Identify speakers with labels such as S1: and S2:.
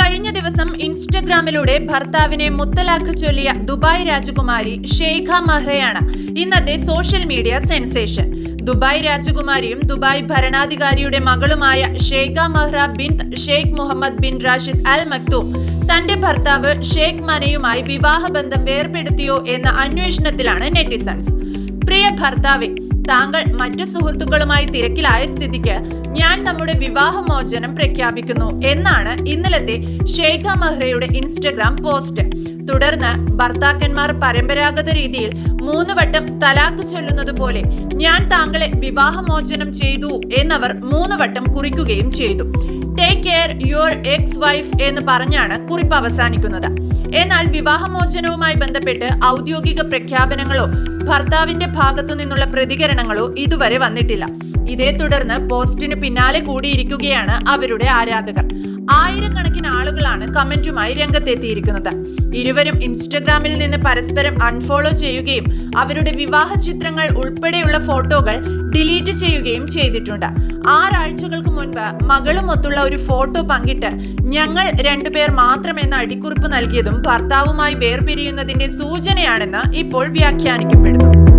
S1: കഴിഞ്ഞ ദിവസം ഇൻസ്റ്റഗ്രാമിലൂടെ ഭർത്താവിനെ മുത്തലാഖ് ചൊല്ലിയ ദുബായ് രാജകുമാരി ഷെയ്ഖ മഹ്റയാണ് ഇന്നത്തെ സോഷ്യൽ മീഡിയ സെൻസേഷൻ. ദുബായ് രാജകുമാരിയും ദുബായ് ഭരണാധികാരിയുടെ മകളുമായ Sheikha Mahra bin Sheikh Mohammed bin Rashid Al Maktoum തന്റെ ഭർത്താവ് ഷെയ്ഖ് മനയുമായി വിവാഹബന്ധം വേർപെടുത്തിയോ എന്ന അന്വേഷണത്തിലാണ് നെറ്റിസൺസ്. പ്രിയ ഭർത്താവെ താങ്കൾ മറ്റു സുഹൃത്തുക്കളുമായി തിരക്കിലായ സ്ഥിതിക്ക് ഞാൻ നമ്മുടെ വിവാഹമോചനം പ്രഖ്യാപിക്കുന്നു എന്നാണ് ഇന്നലത്തെ ഷേഖ മെഹ്റയുടെ ഇൻസ്റ്റഗ്രാം പോസ്റ്റ്. തുടർന്ന് ഭർത്താക്കന്മാർ പരമ്പരാഗത രീതിയിൽ മൂന്ന് വട്ടം തലാക്ക് ചൊല്ലുന്നത് പോലെ ഞാൻ താങ്കളെ വിവാഹമോചനം ചെയ്തു എന്നവർ മൂന്ന് വട്ടം കുറിക്കുകയും ചെയ്തു. Take care your ex wife എന്ന് പറഞ്ഞാണ് കുറിപ്പ് അവസാനിക്കുന്നത്. എന്നാൽ വിവാഹമോചനവുമായി ബന്ധപ്പെട്ട് ഔദ്യോഗിക പ്രഖ്യാപനങ്ങളോ ഭർത്താവിന്റെ ഭാഗത്തു നിന്നുള്ള പ്രതികരണങ്ങളോ ഇതുവരെ വന്നിട്ടില്ല. ഇതേ തുടർന്ന് പോസ്റ്റിന് പിന്നാലെ കൂടിയിരിക്കുകയാണ് അവരുടെ ആരാധകർ. ആയിരക്കണക്കിന് ആളുകളാണ് കമന്റുമായി രംഗത്തെത്തിയിരിക്കുന്നത്. ഇരുവരും ഇൻസ്റ്റഗ്രാമിൽ നിന്ന് പരസ്പരം അൺഫോളോ ചെയ്യുകയും അവരുടെ വിവാഹ ചിത്രങ്ങൾ ഉൾപ്പെടെയുള്ള ഫോട്ടോകൾ ഡിലീറ്റ് ചെയ്യുകയും ചെയ്തിട്ടുണ്ട്. ആറാഴ്ചകൾക്ക് മുൻപ് മകളുമൊത്തുള്ള ഒരു ഫോട്ടോ പങ്കിട്ട് ഞങ്ങൾ രണ്ടുപേർ മാത്രമെന്ന അടിക്കുറിപ്പ് നൽകിയതും ഭർത്താവുമായി വേർപിരിയുന്നതിന്റെ സൂചനയാണെന്ന് ഇപ്പോൾ വ്യാഖ്യാനിക്കപ്പെടുന്നു.